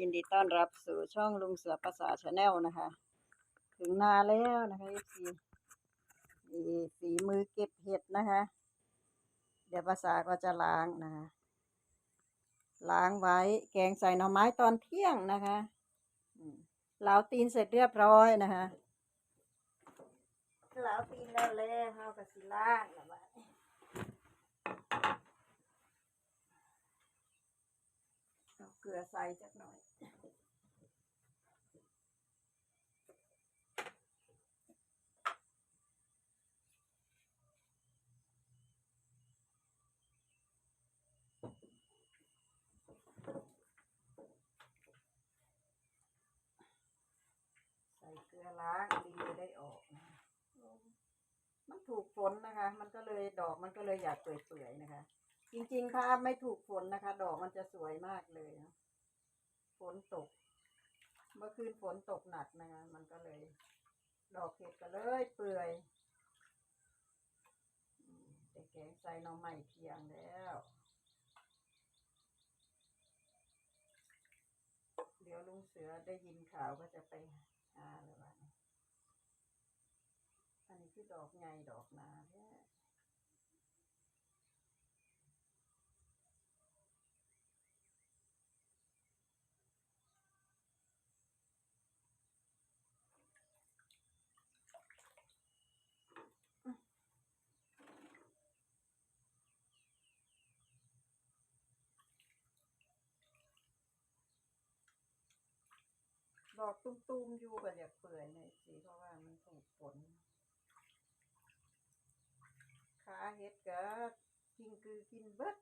ยินดีต้อนรับสู่ช่องลุงเสือภาษาชาแนลนะคะ ถึงนาแล้วนะคะเอฟซีมีฝีมือเก็บเห็ดนะคะ เดี๋ยวภาษาก็จะล้างนะคะล้างไว้แกงใส่หน่อไม้ตอนเที่ยงนะคะเหลาตีนเสร็จเรียบร้อยนะคะเหลาตีนแล้วแล้วเฮากับสิล้างแล้วบัดนี้เอา เกลือใส่จักหน่อยใส่เกลือล้างดินจะได้ออกนะมันถูกฝนนะคะ มันก็เลยดอกมันก็เลยอยากเปื่อยๆนะคะ จริงๆถ้าไม่ถูกฝนนะคะ ดอกมันจะสวยมากเลยนะฝนตก เมื่อคืนฝนตกหนักนะคะมันก็เลย ดอกเห็ดก็เลยเปื่อยแต่แกงใส่น่อไม้เพียงแล้วเดี๋ยวลุงเสือได้ยินข่าวก็จะไปหาแล้วบ้าอันนี้คือดอกไงดอกนาแดอกตุ้มๆอยู่ก็อยากเปื่อยในอยสิเพราะว่ามันถูกฝนขาเห็ดก็กินคือกินเบิด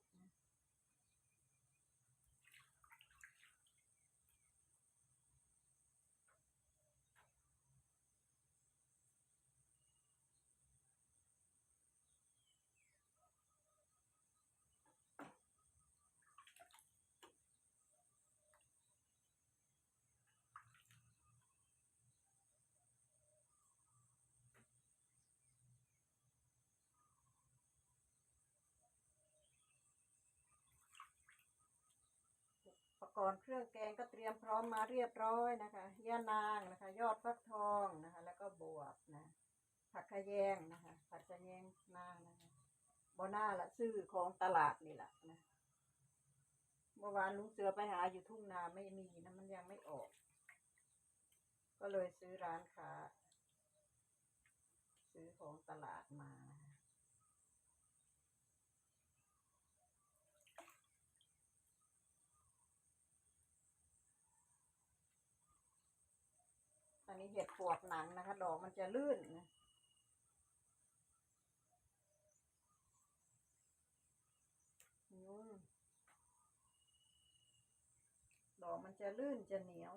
อุปกรณ์เครื่องแกงก็เตรียมพร้อมมาเรียบร้อยนะคะย่านางนะคะ ยอดฟักทองนะคะ แล้วก็บวบนะผักขะแยงนะคะ ผักขะแยงน้านะคะบหน้าละซื้อของตลาดนี่แหละนะเมื่อวานลุงเสือไปหาอยู่ทุ่งนาไม่มีนะมันยังไม่ออก ก็เลยซื้อร้านค้าซื้อของตลาดมา นี้เห็ดปวกหนังนะคะ ดอกมันจะลื่นนะอืมดอกมันจะลื่นจะเหนียว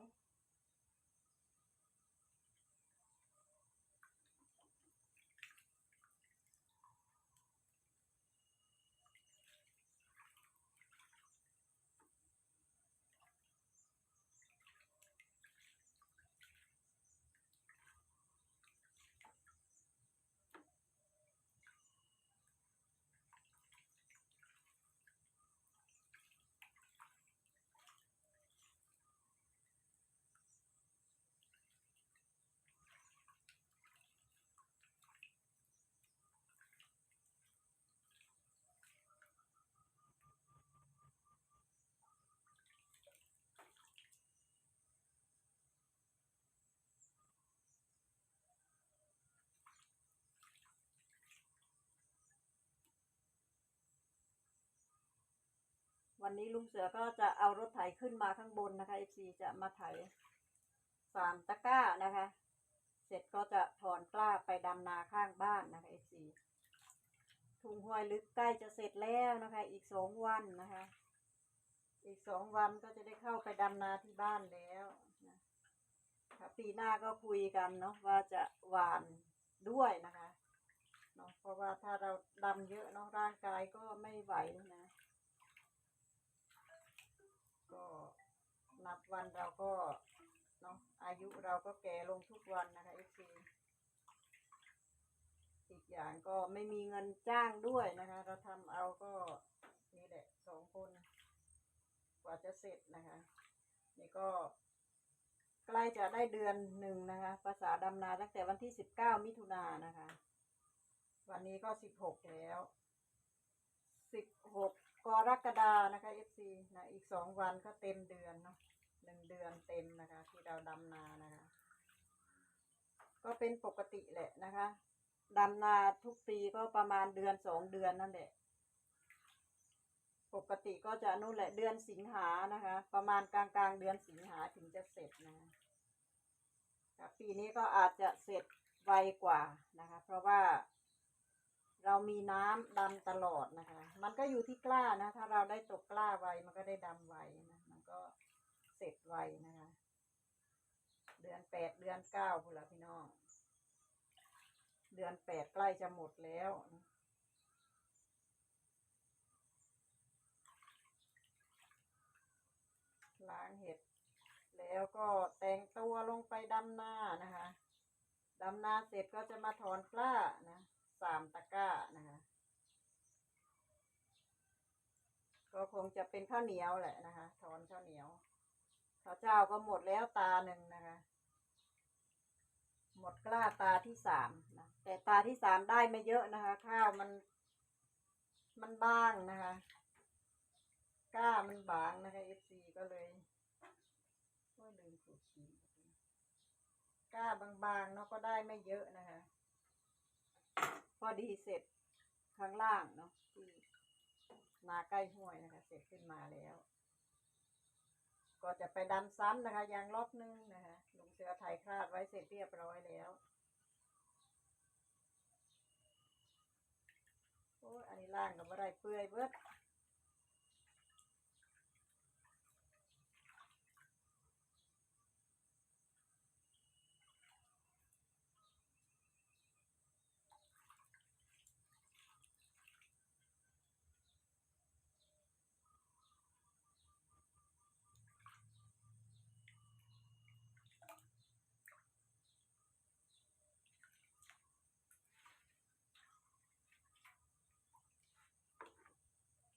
วันนี้ลุงเสือก็จะเอารถไถขึ้นมาข้างบนนะคะเอฟซีจะมาไถสามตะกร้านะคะ เสร็จก็จะถอนกล้าไปดำนาข้างบ้านนะคะเอฟซีทุ่งห้วยลึกใกล้จะเสร็จแล้วนะคะ อีกสองวันนะคะ อีกสองวันก็จะได้เข้าไปดำนาที่บ้านแล้วนะค่ะปีหน้าก็คุยกันเนาะว่าจะหวานด้วยนะคะเนาะเพราะว่าถ้าเราดำเยอะเนาะร่างกายก็ไม่ไหวนะ ก็นับวันเราก็เนาะอายุเราก็แก่ลงทุกวันนะคะเอซีอีกอย่างก็ไม่มีเงินจ้างด้วยนะคะ เราทำเอาก็นี่แหละสองคน กว่าจะเสร็จนะคะ นี่ก็ใกล้จะได้เดือนหนึ่งนะคะ ภาษาดำนาตั้งแต่วันที่สิบเก้ามิถุนายนนะคะ วันนี้ก็สิบหกแล้ว กรกฎานะคะ FC นะอีกสองวันก็เต็มเดือนเนาะหนึ่งเดือนเต็มนะคะ ที่เราดำนานะคะ ก็เป็นปกติแหละนะคะดำนาทุกปีก็ประมาณเดือนสองเดือนนั่นแหละ ปกติก็จะนู่นแหละเดือนสิงหานะคะ ประมาณกลางกลางเดือนสิงหาถึงจะเสร็จนะคะปีนี้ก็อาจจะเสร็จไวกว่านะคะ เพราะว่า เรามีน้ำดำตลอดนะคะ มันก็อยู่ที่กล้านะ ถ้าเราได้ตกกล้าไวมันก็ได้ดำไวนะ มันก็เสร็จไวนะคะ เดือนแปดเดือนเก้าพุ่นละพี่น้อง เดือนแปดใกล้จะหมดแล้วล้างเห็ด แล้วก็แต่งตัวลงไปดำน้านะคะ ดำนาเสร็จก็จะมาถอนกล้านะ สามตะกร้านะคะ ก็คงจะเป็นข้าวเหนียวแหละนะคะถอนข้าวเหนียวข้าวเจ้าก็หมดแล้วตาหนึ่งนะคะ หมดกล้าตาที่สามนะแต่ตาที่สามได้ไม่เยอะนะคะ ข้าวมัน มันบางนะคะกล้ามันบางนะคะเอฟซีก็เลยก็ลืมขูดขีกล้าบางๆเนาะก็ได้ไม่เยอะนะคะ อดีเสร็จข้างล่างเนาะที่นาใกล้ห้วยนะคะ เสร็จขึ้นมาแล้ว ก็จะไปดำซ้ำนะคะยางรอบนึงนะคะลุงเสือไทยคลาดไว้เสร็จเรียบร้อยแล้วโอ้ยอันนี้ล่างกับอะไรเปื่อยเบิด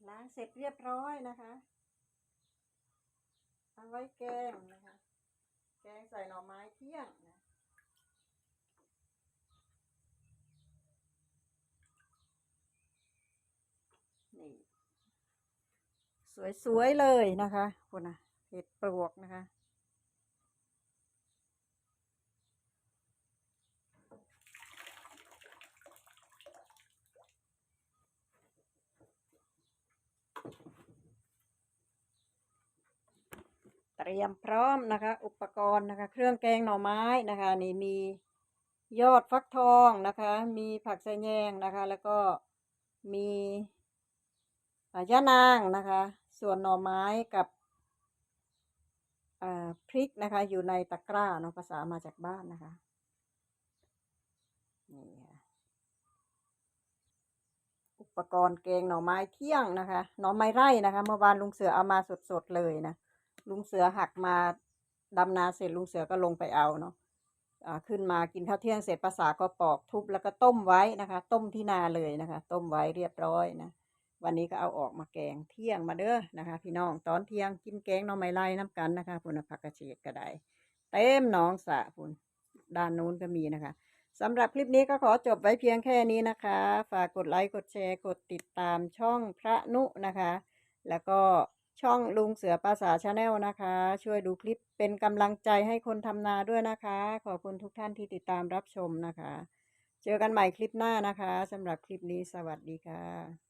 ล้างเสร็จเรียบร้อยนะคะเอาไว้แกงนะคะ แกงใส่หน่อไม้เที่ยงนะนี่สวยๆเลยนะคะคุณนะเห็ดปลวกนะคะ ตรียมพร้อมนะคะ อุปกรณ์นะคะ เครื่องแกงหน่อไม้นะคะนี่มียอดฟักทองนะคะ มีผักสะแยงนะคะ แล้วก็มีย่านางนะคะ ส่วนหน่อไม้กับพริกนะคะ อยู่ในตะกร้าเนาะภาษามาจากบ้านนะคะนี่ค่ะอุปกรณ์แกงหน่อไม้เที่ยงนะคะ หน่อไม้ไร่นะคะ เมื่อวานลุงเสือเอามาสดๆเลยนะ ลุงเสือหักมาดำนาเสร็จลุงเสือก็ลงไปเอาเนาะอ่าขึ้นมากินข้าวเที่ยงเสร็จภาษาก็ปอกทุบแล้วก็ต้มไว้นะคะ ต้มที่นาเลยนะคะ ต้มไว้เรียบร้อยนะวันนี้ก็เอาออกมาแกงเที่ยงมาเด้อนะคะ พี่น้องตอนเที่ยงกินแกงน่องไม้ไล่น้ำกันนะคะพุนผักกระเฉดก็ได้เต็มหนองสะพุนด้านนู้นก็มีนะคะสำหรับคลิปนี้ก็ขอจบไว้เพียงแค่นี้นะคะ ฝากกดไลค์กดแชร์กดติดตามช่องพระนุนะคะ แล้วก็ ช่องลุงเสือภาษาชาแนลนะคะ ช่วยดูคลิปเป็นกำลังใจให้คนทำนาด้วยนะคะ ขอบคุณทุกท่านที่ติดตามรับชมนะคะ เจอกันใหม่คลิปหน้านะคะสำหรับคลิปนี้สวัสดีค่ะ